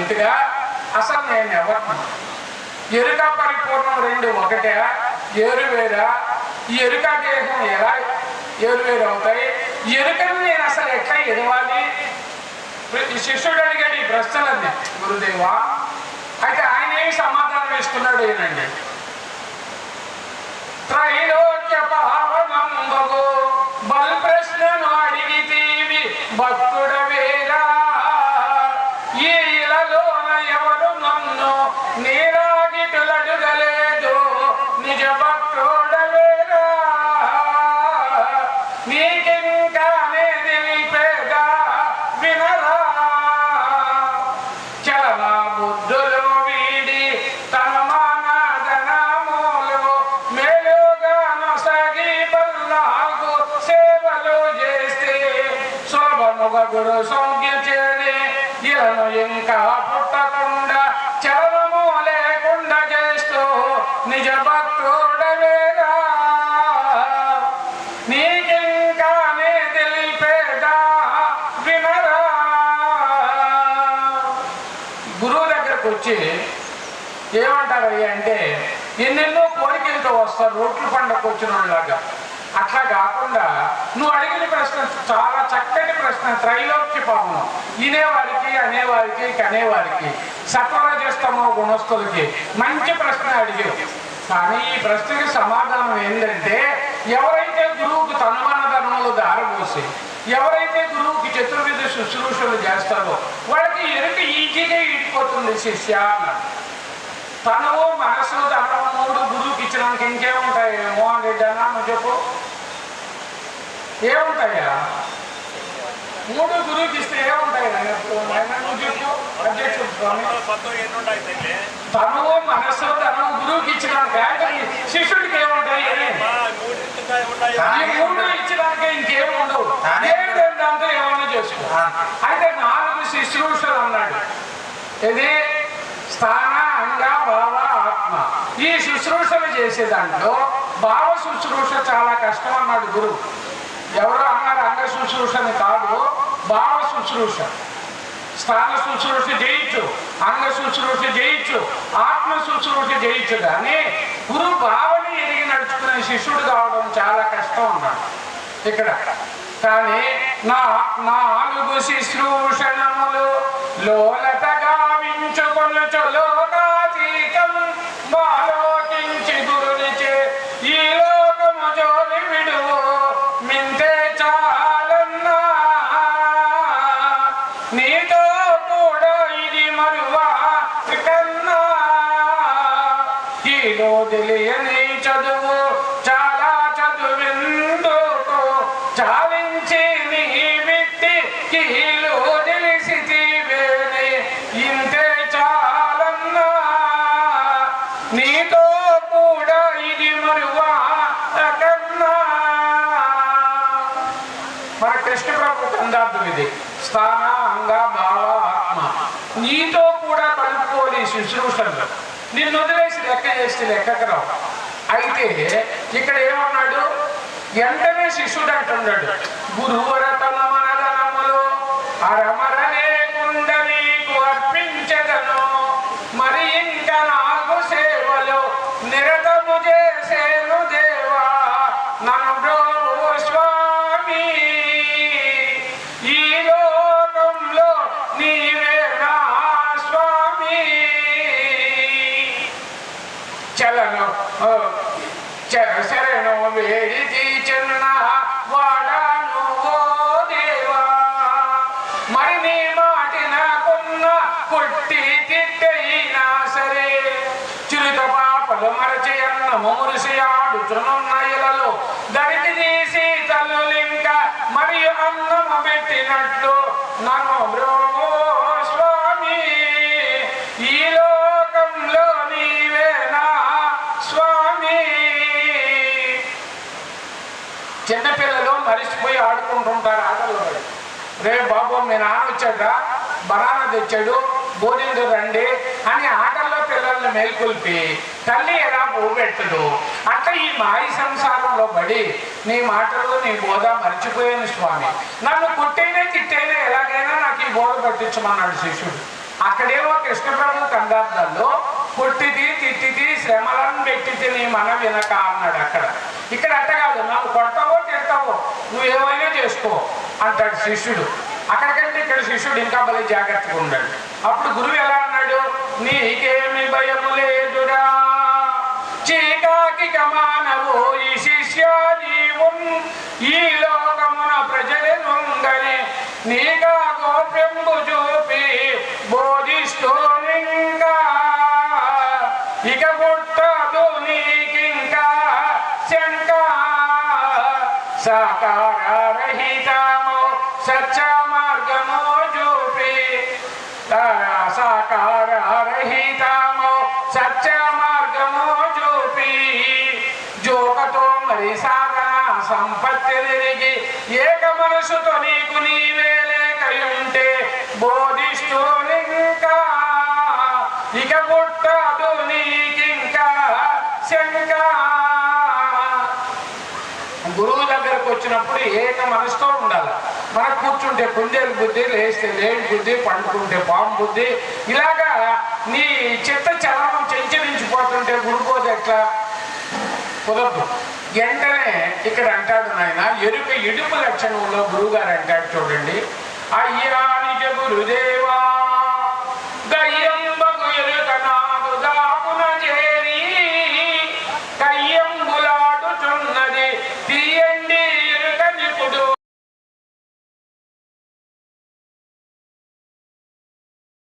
రీతిగా అసలు నేను ఎవరిని ఎరుక పరిపూర్ణం రెండు ఒకటే. ఏరువేరా ఈ ఎరుక దేహం ఎలా? ఏరువేరు అవుతాయి. ఎరుకను నేను అసలు ఎట్లా ఎదవాలి? శిష్యుడు అడిగాడు ఈ ప్రశ్నలన్నీ. గురుదేవా అయితే ఆయన ఏమి సమాధానం ఇస్తున్నాడు ఏనండి? సులభముగా సౌఖ్య చేరి ఇలను ఇంకా పుట్టకుండా చలనము లేకుండా చేస్తూ నిజ భక్తుడవేగా నీకింకానే తెలిపేదా వినరా. గురువు దగ్గరకు వచ్చి ఏమంటారు అయ్యా అంటే ఎన్నెన్నో కోరికలతో వస్తారు రోడ్లు పండగ వచ్చిన వాళ్ళగా అట్లా కాకుండా నువ్వు ప్రశ్న చాలా చక్కటి ప్రశ్న త్రైలోక్య పవనం వినేవారికి అనేవారికి కనేవారికి సత్వరజస్తమో గుణస్థులకి మంచి ప్రశ్న అడిగారు. కానీ ఈ ప్రశ్నకి సమాధానం ఏంటంటే ఎవరైతే గురువుకు తనుమన ధర్మలు దారబోసి ఎవరైతే గురువుకి చతుర్విధ శుశ్రూషలు చేస్తారో వాళ్ళకి ఎరుక ఈజీగా ఇడిపోతుంది శిష్య అన్నాడు. తనవు మనసు ధనం మూడు గురువుకి ఇచ్చినాక ఇంకేముంటాయి? ఏముంటాయా? మూడు గురువుకి ఇస్తే ఏముంటాయి తనువు మనసు ధనం గురువుకి ఇచ్చినాక శిష్యుడికి ఏముంటాయి? మూడు ఇచ్చినాక ఇంకేం ఉండవు. తానే- ఏడు దాంతో ఏమైనా చేసుకో. అయితే నాలుగు శుశ్రూషలు అన్నాడు. ఇది స్థాన అంగ భావ ఆత్మ. ఈ శుశ్రూషలు చేసే దాంట్లో భావ శుశ్రూష చాలా కష్టం అన్నాడు గురువు. ఎవరో అన్నారు అంగ శుశ్రూషని కాదు భావ శుశ్రూష. స్థాన శుశ్రూష చేయొచ్చు అంగ శుశ్రూష చేయొచ్చు ఆత్మ శుశ్రూష చేయొచ్చు కానీ గురు భావని ఎరిగి నడుచుకునే శిష్యుడు కావడం చాలా కష్టం అన్నాడు. ఇక్కడ. కానీ నా నాలుగు శుశ్రూషణములు లోలతగా వించుకొని చొలోకాతీతం ఇది స్థాన అంగ భావ ఆత్మ నీతో కూడా కలుపుకోని శుశ్రూషలు నిన్ను వదిలేసి లెక్క చేసి లెక్కకు రావు అయితే ఇక్కడ ఏమన్నాడు? వెంటనే శిష్యుడు అంటున్నాడు. గురువరతన మనదనములు అరమర మరచి అన్నము మురిసి ఆడుచునున్న ఇలలో దరికి తీసి తల్లులింక మరియు అన్నము పెట్టినట్లు నన్ను బ్రోమో స్వామి. ఈ లోకంలో నీవే స్వామి? చిన్నపిల్లలు మరిచిపోయి ఆడుకుంటుంటారు ఆటలు రే బాబు మీ నాన్న వచ్చాక బనానా తెచ్చాడు. భోజనం రండి. అని ఆటల్లో పిల్లల్ని మేల్కొల్పి తల్లి ఎలా పోబెట్టదు అట్లా ఈ మాయ సంసారంలో పడి నీ మాటలు నీ బోధ మర్చిపోయాను స్వామి. నన్ను కుట్టైనా తిట్టైనా ఎలాగైనా నాకు ఈ బోధ పట్టించమన్నాడు శిష్యుడు. అక్కడేమో కృష్ణప్రభు కందార్థాల్లో కొట్టిది తిట్టిది శ్రమలను పెట్టితే నీ మన వినక అన్నాడు అక్కడ. ఇక్కడ అట్ట కాదు నాకు కొడతావో తిడతావో నువ్వేమైనా చేసుకో అంటాడు శిష్యుడు. అక్కడికంటే ఇక్కడ శిష్యుడు ఇంకా భలే జాగ్రత్తగా ఉన్నాడు అప్పుడు గురువు నీకేమి భయము లేదురా చీకాకి కమానవు ఈ శిష్య నీవు ఈ లోకమున ప్రజలనుంగని నీగా గోప్యంబు చూపి బోధిస్తూ నింగా. ఇక పుట్టదు నీకింకా శంకా. సహకారహితము సత్య సంపత్తి ఏక మనసుతో నీకు నీవే లేకయుంటే బోధిస్తూ ఇంకా ఇక పుట్టదు నీకింకా శంక. గురువు దగ్గరకు వచ్చినప్పుడు ఏక మనసుతో ఉండాలి. మనకు కూర్చుంటే కుందేలు బుద్ధి లేస్తే లేని బుద్ధి పండుకుంటే పాము బుద్ధి. ఇలాగా నీ చిత్త చలనం చెంచరించిపోతుంటే గుడిపోదు ఎట్లా? కుదరదు. వెంటనే ఇక్కడ అంటాడు నాయన ఎరుక ఇడుపు లక్షణంలో గురువుగారు అంటాడు చూడండి. అయ్యానికి గురుదేవా దయ్య